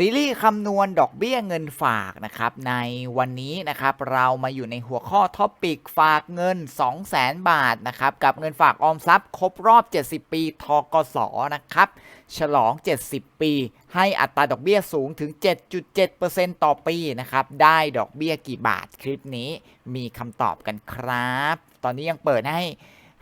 ซีรีส์คำนวณดอกเบี้ยเงินฝากนะครับในวันนี้นะครับเรามาอยู่ในหัวข้อท็อปิกฝากเงิน 200,000 บาทนะครับกับเงินฝากออมทรัพย์ครบรอบ 70 ปีทกสนะครับฉลอง 70 ปี ให้อัตราดอกเบี้ยสูงถึง 7.7%ต่อปีนะครับได้ดอกเบี้ยกี่บาทคลิปนี้มีคำตอบกันครับ ตอนนี้ยังเปิดให้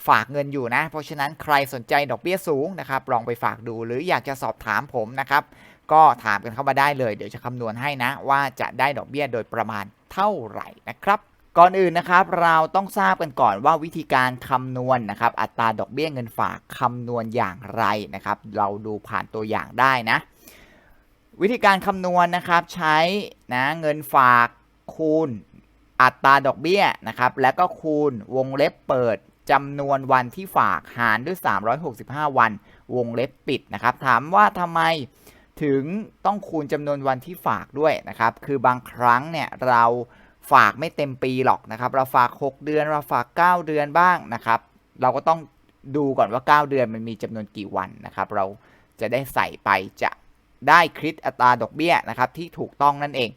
ฝากเงินอยู่นะ เพราะฉะนั้นใครสนใจดอกเบี้ยสูงนะครับลองไปฝากดูหรืออยากจะสอบถามผมนะครับ ก็ถามกันเข้ามาได้เลย เดี๋ยวจะคำนวณให้นะ ว่าจะได้ดอกเบี้ยโดยประมาณเท่าไหร่นะครับ ก่อนอื่นนะครับเราต้องทราบกันก่อนว่าวิธีการคำนวณนะครับ อัตราดอกเบี้ยเงินฝากคำนวณอย่างไรนะครับ เราดูผ่านตัวอย่างได้นะ วิธีการคำนวณนะครับใช้นะเงินฝากคูณอัตราดอกเบี้ยนะครับ แล้วก็คูณวงเล็บเปิดจำนวนวันที่ฝากหารด้วย 365 วัน วงเล็บปิดนะครับ ถามว่าทำไม ถึงต้องคูณจำนวนวันที่ฝากด้วยนะครับ คือบางครั้งเนี่ยเราฝากไม่เต็มปีหรอกนะครับ เราฝาก 6 เดือน เราฝาก 9 เดือนบ้างนะครับ เราก็ต้องดูก่อนว่า 9 เดือนมันมีจำนวนกี่วันนะครับ เราจะได้ใส่ไปจะได้คริดอัตราดอกเบี้ยนะครับที่ถูกต้องนั่นเอง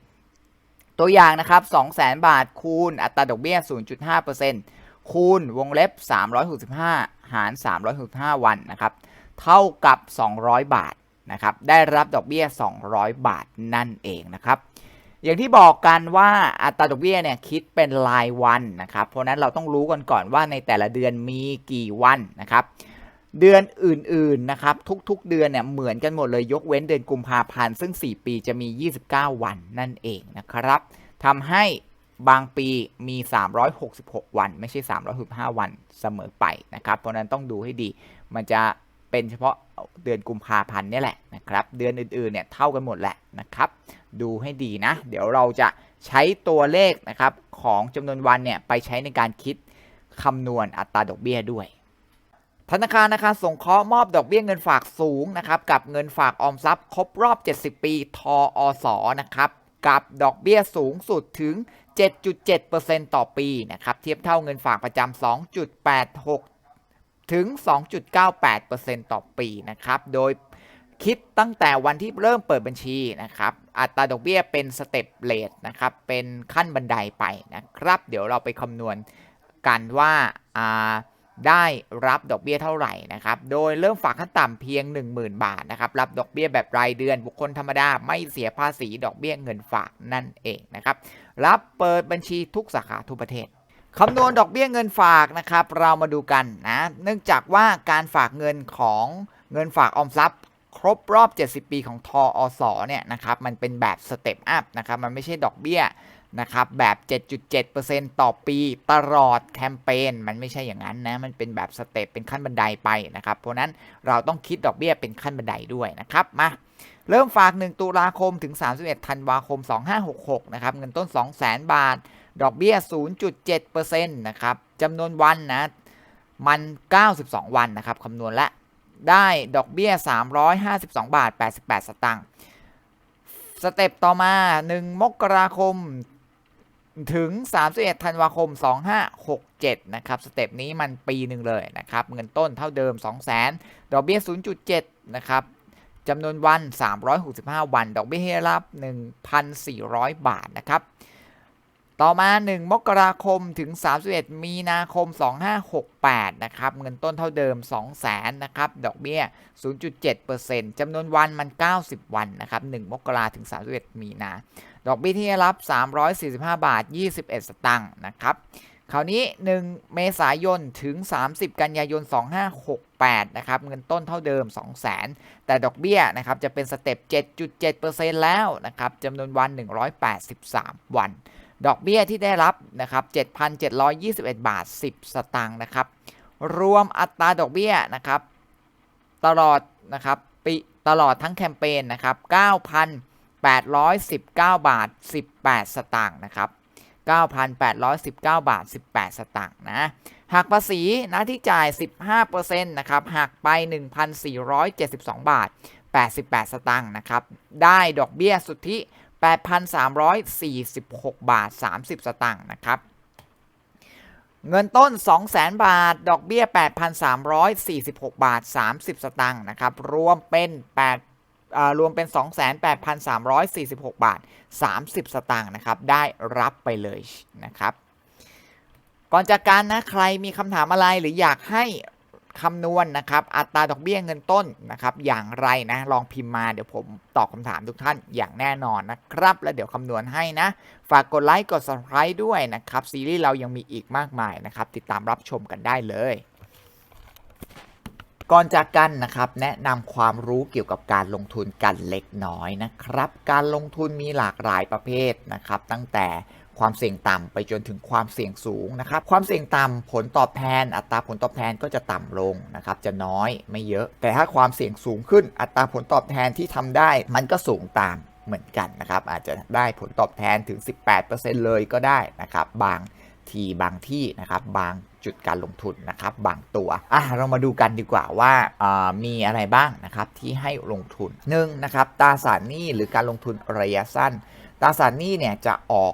ตัวอย่างนะครับ 200,000 บาทคูณอัตราดอกเบี้ย 0.5%คูณวงเล็บ 365 หาร 365 วันนะครับ เท่ากับ 200 บาท นะครับได้รับดอกเบี้ย 200 บาทนั่นเองนะครับอย่างที่บอกกันว่าอัตราดอกเบี้ยเนี่ยคิดเป็นรายวันนะครับ เพราะนั้นเราต้องรู้กันก่อนว่าในแต่ละเดือนมีกี่วันนะครับ เดือนอื่นๆนะครับทุกๆเดือนเนี่ยเหมือนกันหมดเลยยกเว้นเดือนกุมภาพันธ์ซึ่ง 4 ปีจะมี 29 วันนั่นเองนะครับทำให้บางปีมี 366 วัน ไม่ใช่ 365 วันเสมอไปนะครับ เพราะนั้นต้องดูให้ดีมันจะ เป็นเฉพาะเดือนกุมภาพันธ์นี่แหละนะครับ เดือนอื่นๆเนี่ยเท่ากันหมดแหละนะครับ ดูให้ดีนะ เดี๋ยวเราจะใช้ตัวเลขนะครับของจำนวนวันเนี่ยไปใช้ในการคิดคำนวณอัตราดอกเบี้ยด้วย ธนาคารนะคะสงเคราะห์มอบดอกเบี้ยเงินฝากสูงนะครับกับเงินฝากออมทรัพย์ ครบรอบ 70 ปีทออสนะครับกับดอกเบี้ยสูงสุดถึง 7.7%ต่อปีนะครับเทียบเท่าเงินฝากประจำ2.86 ถึง 2.98%ต่อปีนะครับ โดยคิดตั้งแต่วันที่เริ่มเปิดบัญชีนะครับ อัตราดอกเบี้ยเป็นสเต็ปเลทนะครับ เป็นขั้นบันไดไปนะครับ เดี๋ยวเราไปคำนวณกันว่าอ่าได้รับดอกเบี้ยเท่าไหร่นะครับ โดยเริ่มฝากขั้นต่ำเพียง 10,000 บาทนะครับ รับดอกเบี้ยแบบรายเดือนบุคคลธรรมดาไม่เสียภาษีดอกเบี้ยเงินฝากนั่นเองนะครับ รับเปิดบัญชีทุกสาขาทุกประเทศ คำนวณดอกเบี้ยเงินฝากนะครับ เรามาดูกันนะ เนื่องจากว่าการฝากเงินของเงินฝากออมทรัพย์ครบรอบ 70 ปีของทออสเนี่ยนะครับ มันเป็นแบบสเต็ปอัพนะครับ มันไม่ใช่ดอกเบี้ยนะครับ แบบ 7.7%ต่อปีตลอดแคมเปญ มันไม่ใช่อย่างนั้นนะ มันเป็นแบบสเต็ปเป็นขั้นบันไดไปนะครับ เพราะนั้นเราต้องคิดดอกเบี้ยเป็นขั้นบันไดด้วยนะครับ มาเริ่มฝาก 1 ตุลาคมถึง 31 ธันวาคม 2566 นะครับ เงินต้น 200,000 บาท ดอกเบี้ย 0.7%นะครับจำนวนวันนะ มัน 92 วันนะครับคำนวณและได้ดอกเบี้ย 352 บาท 88 สตางค์สเต็ปต่อมา 1 มกราคมถึง 31 ธันวาคม 2567 นะครับ สเต็ปนี้มันปีหนึ่งเลยนะครับ เงินต้นเท่าเดิม 200,000 ดอกเบี้ย 0.7 นะครับจำนวนวัน 365 วัน ดอกเบี้ยให้รับ 1,400 บาทนะครับ ต่อมา 1 มกราคมถึง 31 มีนาคม 2568 นะครับ เงินต้นเท่าเดิม 200,000นะครับ ดอกเบี้ย 0.7%จำนวนวันมัน 90 วันนะครับ 1 มกราถึง 31 มีนา ดอกเบี้ยที่ได้รับ 345 บาท 21 สตางค์นะครับ คราวนี้ 1 เมษายนถึง 30 กันยายน 2568 นะครับ เงินต้นเท่าเดิม 200,000 แต่ดอกเบี้ยนะครับจะเป็นสเต็ป 7.7%แล้วนะครับจำนวนวัน 183 วัน ดอกเบี้ยที่ได้รับนะครับ 7,721 บาท 10 สตางค์นะครับ รวมอัตราดอกเบี้ยนะครับ ตลอดนะครับปีตลอดทั้งแคมเปญนะครับ 9,819 บาท 18 สตางค์นะครับ 9,819 บาท 18 สตางค์นะหักภาษีนะที่จ่าย 15%นะครับหักไป 1,472 บาท 88 สตางค์นะครับ ได้ดอกเบี้ยสุทธิ 8,346 บาท 30 สตางค์นะครับเงินต้น 200,000 บาท ดอกเบี้ย 8,346 บาท 30 สตางค์นะครับ รวมเป็นอ่ารวมเป็น 28,346 บาท 30 สตางค์นะครับ ได้รับไปเลยนะครับ ก่อนจากการนะ ใครมีคำถามอะไรหรืออยากให้ คำนวณนะครับ อัตราดอกเบี้ยเงินต้นนะครับ อย่างไรนะ ลองพิมพ์มาเดี๋ยวผมตอบคำถามทุกท่านอย่างแน่นอนนะครับ แล้วเดี๋ยวคำนวณให้นะ ฝากกดไลค์กด subscribe ด้วยนะครับ ซีรีส์เรายังมีอีกมากมายนะครับ ติดตามรับชมกันได้เลยก่อนจากกันนะครับแนะนำความรู้เกี่ยวกับการลงทุนกันเล็กน้อยนะครับ การลงทุนมีหลากหลายประเภทนะครับ ตั้งแต่ ความเสี่ยงต่ำไปจนถึงความเสี่ยงสูงนะครับความเสี่ยงต่ำผลตอบแทน อัตราผลตอบแทนก็จะต่ำลงนะครับจะน้อยไม่เยอะ แต่ถ้าความเสี่ยงสูงขึ้นอัตราผลตอบแทนที่ทำได้มันก็สูงตามเหมือนกันนะครับอาจจะได้ผลตอบแทนถึง 18%เลยก็ได้นะครับบางทีบางที่นะครับบางจุดการลงทุนนะครับบางตัวอะเรามาดูกันดีกว่าว่าามีอะไรบ้างนะครับที่ให้ลงทุนหนึ่งนะครับตราสารหนี้หรือการลงทุนระยะสั้นตราสารหนี้เนี่ยจะออก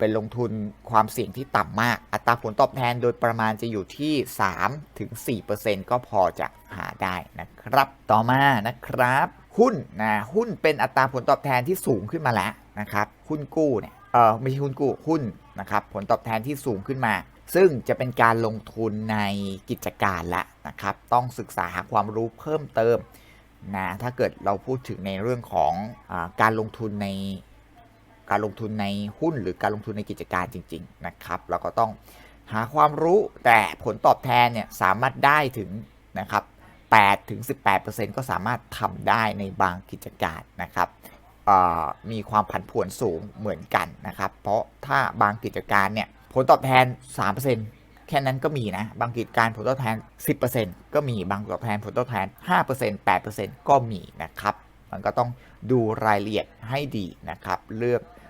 เป็นลงทุนความเสี่ยงที่ต่ำมาก อัตราผลตอบแทนโดยประมาณจะอยู่ที่ 3-4%ก็พอจะหาได้นะครับ ต่อมานะครับ หุ้นนะหุ้นเป็นอัตราผลตอบแทนที่สูงขึ้นมาแล้วนะครับ หุ้นกู้เนี่ยเออไม่ใช่หุ้นกู้หุ้นนะครับผลตอบแทนที่สูงขึ้นมา ซึ่งจะเป็นการลงทุนในกิจการละนะครับ ต้องศึกษาหาความรู้เพิ่มเติมนะถ้าเกิดเราพูดถึงในเรื่องของอการลงทุนใน การลงทุนในหุ้นหรือการลงทุนในกิจการจริง ๆ นะครับเราก็ต้องหาความรู้แต่ผลตอบแทนเนี่ยสามารถได้ถึงนะครับ8ถึง 18%ก็สามารถทำได้ในบางกิจการนะครับมีความผันผวนสูงเหมือนกันนะครับ เพราะถ้าบางกิจการเนี่ยผลตอบแทน 3%แค่นั้นก็มีนะ บางกิจการผลตอบแทน 10%ก็มี บางตอบแทนผลตอบแทน 5% 8%ก็มีนะครับ มันก็ต้องดูรายละเอียดให้ดีนะครับ เลือก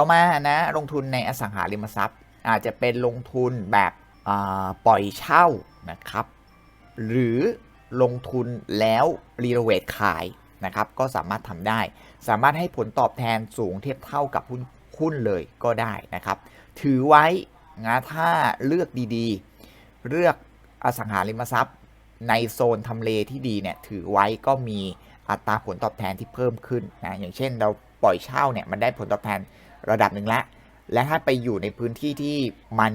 ต่อมานะลงทุนในอสังหาริมทรัพย์ อาจจะเป็นลงทุนแบบปล่อยเช่านะครับ หรือลงทุนแล้วรีโนเวทขายนะครับ ก็สามารถทำได้ สามารถให้ผลตอบแทนสูงเทียบเท่ากับหุ้นหุ้นเลยก็ได้นะครับ ถือไว้นะถ้าเลือกดีๆ เลือกอสังหาริมทรัพย์ ในโซนทำเลที่ดีเนี่ยถือไว้ก็มีอัตราผลตอบแทนที่เพิ่มขึ้นนะอย่างเช่นเราปล่อยเช่าเนี่ยมันได้ผลตอบแทน ระดับหนึ่งแล้วและถ้าไปอยู่ในพื้นที่ที่มัน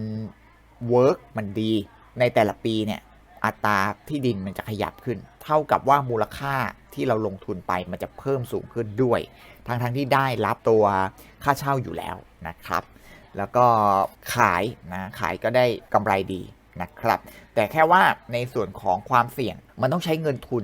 เวิร์กมันดี ในแต่ละปีเนี่ยอัตราที่ดินมันจะขยับขึ้น เท่ากับว่ามูลค่าที่เราลงทุนไปมันจะเพิ่มสูงขึ้นด้วย ทั้งทงๆที่ได้รับตัวค่าเช่าอยู่แล้วนะครับ แล้วก็ขายนะขายก็ได้กำไรดีนะครับ แต่แค่ว่าในส่วนของความเสี่ยงมันต้องใช้เงินทุน